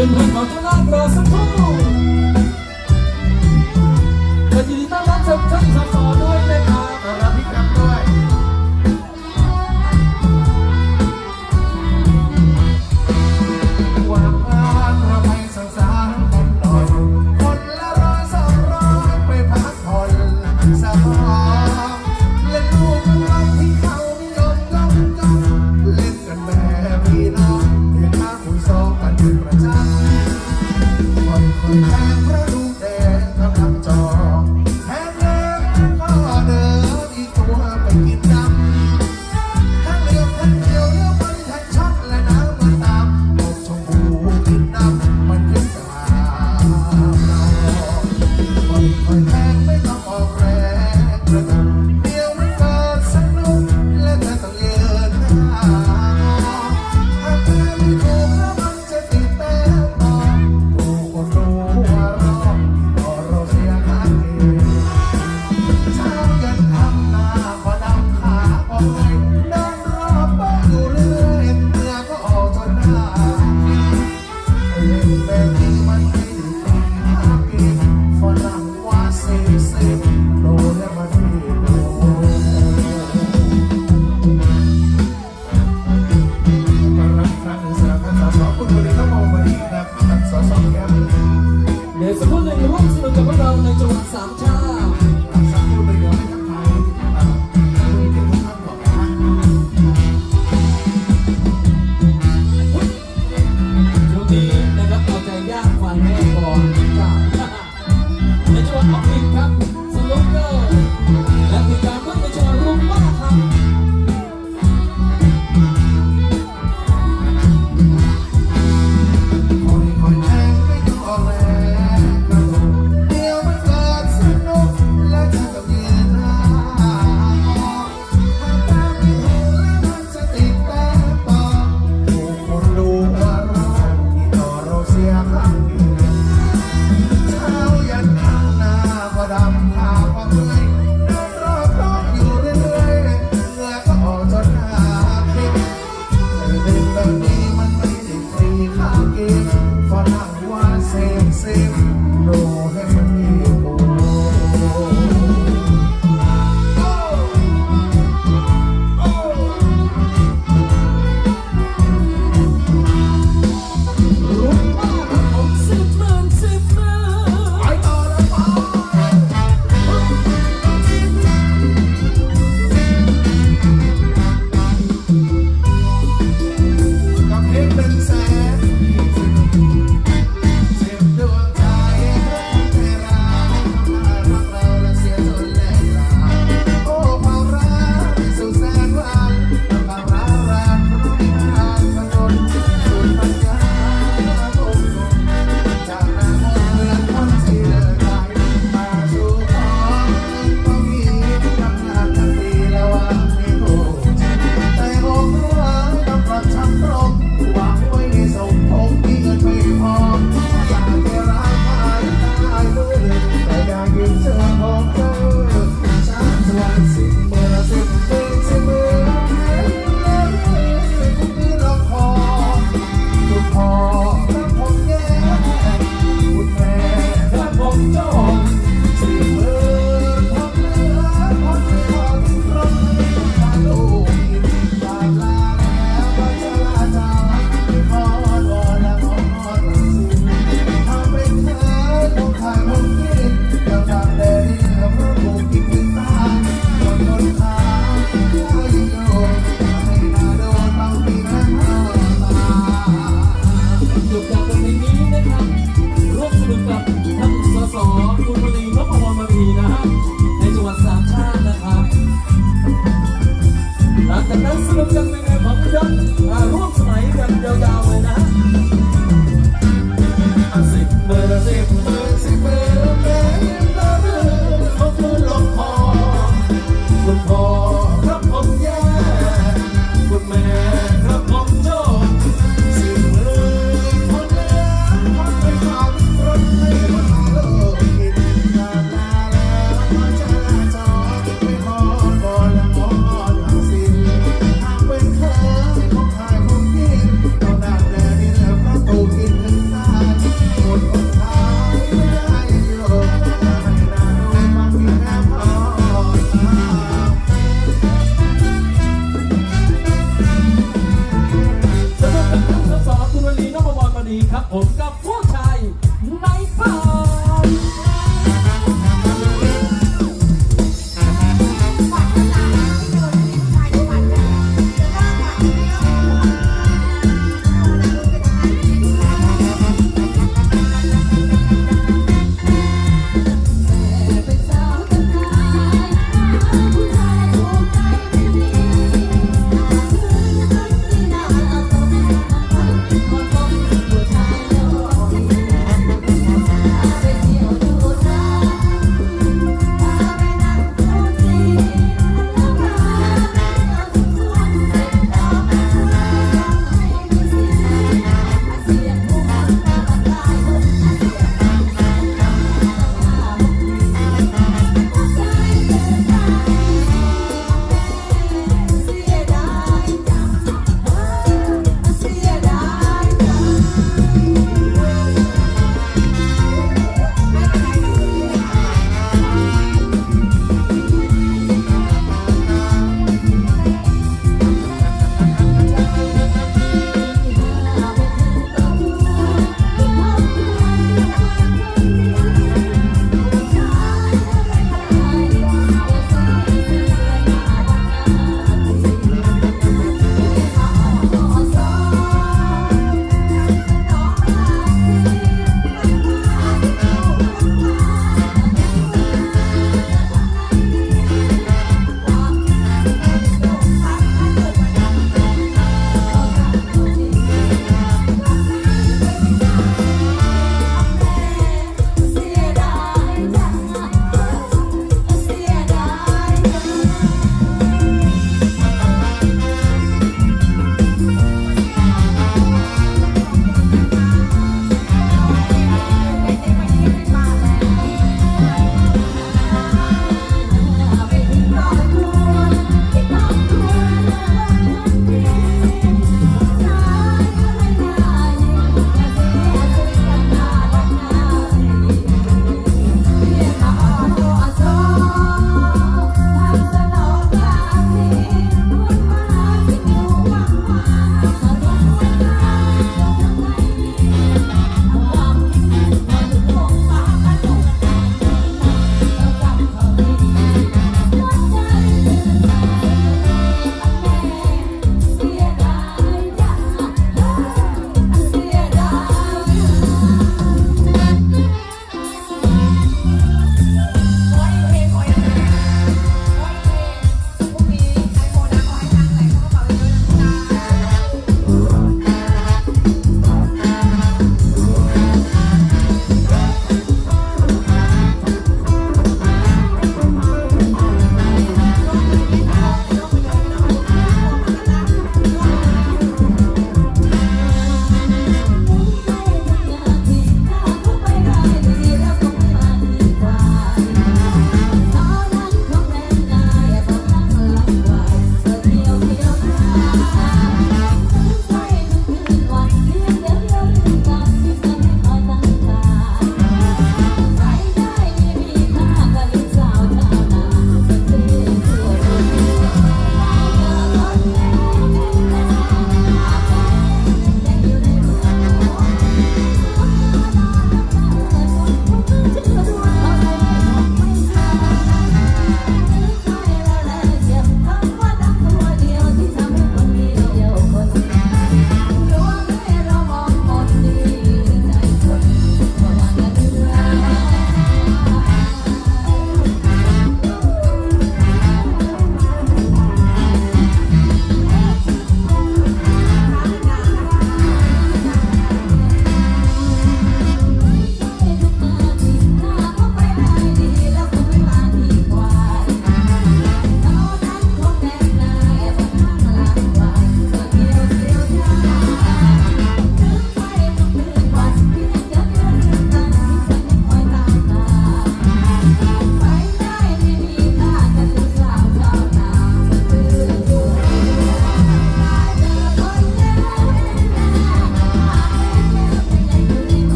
Vendo uma na grossa. สคุณบุรีนพวรมณีนะฮะในจังหวัดสามชาตินะครับหลังจากนั้นสรุปกันเป็นไงของยศร่วมสมัยกันยาวๆเลยนะฮะสิบเบอร์สิบเบอร์สิบเบอร์เบอร์เบอร์เบอร์คุณพ่อ